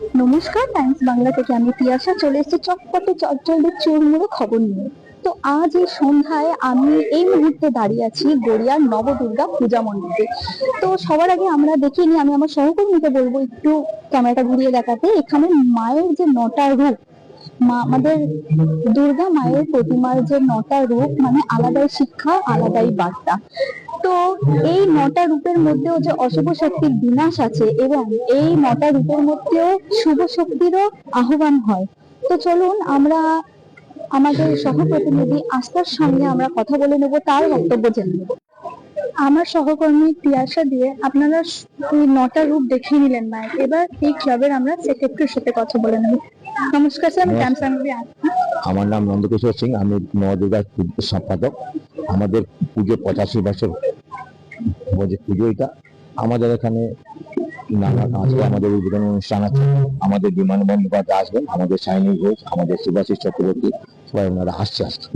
নমস্কার টাইমস বাংলা থেকে আমি তিয়াশা চলে এসেছি চটপটে চটচলে চুরমুড়ো খবর নিয়ে। তো আজ এই সন্ধ্যায় আমি এই মুহূর্তে দাঁড়িয়ে আছি গড়িয়ার নবদুর্গা পূজা মণ্ডপে তো সবার আগে আমরা দেখিয়ে নিই, আমি আমার সহকর্মীকে বলব একটু ক্যামেরাটা ঘুরিয়ে দেখাতে। এখানে মায়ের যে নটা রূপ, মা আমাদের দুর্গা মায়ের প্রতিমার যে নটা রূপ মানে আলাদাই শিক্ষা, আলাদাই বার্তা। তো এই নটা রূপের মধ্যেও যে অশুভ শক্তির বিনাশ আছে এবং এই নটা রূপের মধ্যেও শুভ শক্তিরও আহ্বান হয়। তো চলুন আমরা আমাদের সহপ্রতিনিধি আস্থার সঙ্গে আমরা কথা বলে নেব তার বক্তব্য জেনে নেব। আমার সহকর্মী তিয়াশা দিয়ে আপনারা এই নটা রূপ দেখিয়ে নিলেন মায়ের এবার এই ক্লাবের আমরা সেক্রেটারির সাথে কথা বলে নেব। নমস্কার স্যার আমি নমস্কার। আমার নাম নন্দকিশোর সিং আমি নবদুর্গার সম্পাদক। আমাদের পুজো পঁচাশি বছর বলছে পুজো এটা আমাদের এখানে নানা আমাদের উদ্বোধন অনুষ্ঠান আছে, আমাদের বিমান আসবেন, আমাদের সাইনি ঘোষ, আমাদের সুভাষিস চক্রবর্তী, সবাই ওনারা আসছে আসছে।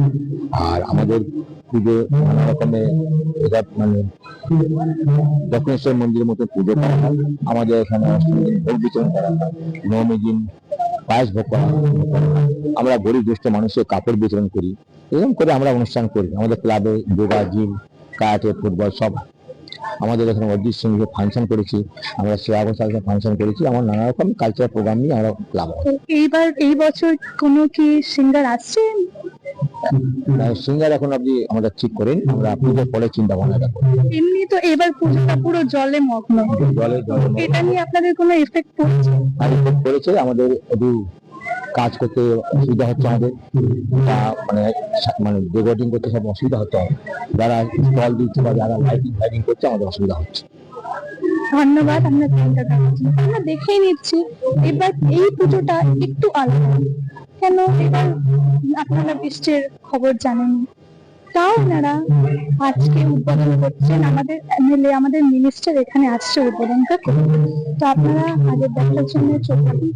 আর আমাদের পুজো নানা রকমের মানে দক্ষিণেশ্বর মন্দিরের মতো পুজো করা হয়, আমাদের এখানে অষ্টমী ভোগ বিতরণ করা হয় নবমী দিন পায়েস ভোগ করা আমরা গরিব দুষ্ট মানুষের কাপড় বিতরণ করি, এরকম করে আমরা অনুষ্ঠান করি, আমাদের ক্লাবে যোগা জিম কারাটে ফুটবল সব আমাদের এখানে অরিজিৎ সিংহে ফাংশন করেছি আমরা শ্রেয়া ঘোষালকে ফাংশন করেছি আমার নানা রকম কালচারাল প্রোগ্রাম নিয়ে আমরা ক্লাব এইবার এই বছর কোনো কি সিঙ্গার আসছে? সিঙ্গার এখন আপনি আমরা ঠিক করেন আমরা পুজোর পরে চিন্তা ভাবনা রাখব এমনি তো এবার পুজোটা পুরো জলে মগ্ন। জলে এটা নিয়ে আপনাদের কোনো এফেক্ট পড়ছে? আর effect করেছে আমাদের একটু কাজ করতে অসুবিধা হচ্ছে আমাদের। তা মানে মানে রেকর্ডিং করতে সব অসুবিধা আমাদের। যারা স্টল দিচ্ছে বা যারা লাইটিং ফাইটিং করছে, আমাদের অসুবিধা হচ্ছে। ধন্যবাদ টাইমটা দেওয়ার আমরা দেখেই নিচ্ছি, এবার এই পুজোটা একটু আলাদা। কেন? এবার আপনারা বৃষ্টির খবর জানেন তাও আপনারা আজকে উদ্বোধন করছেন আমাদের এমএলএ, আমাদের মিনিস্টার এখানে আসছে উদ্বোধনটা। তো আপনারা আগে দেখার জন্য চোখ রাখুন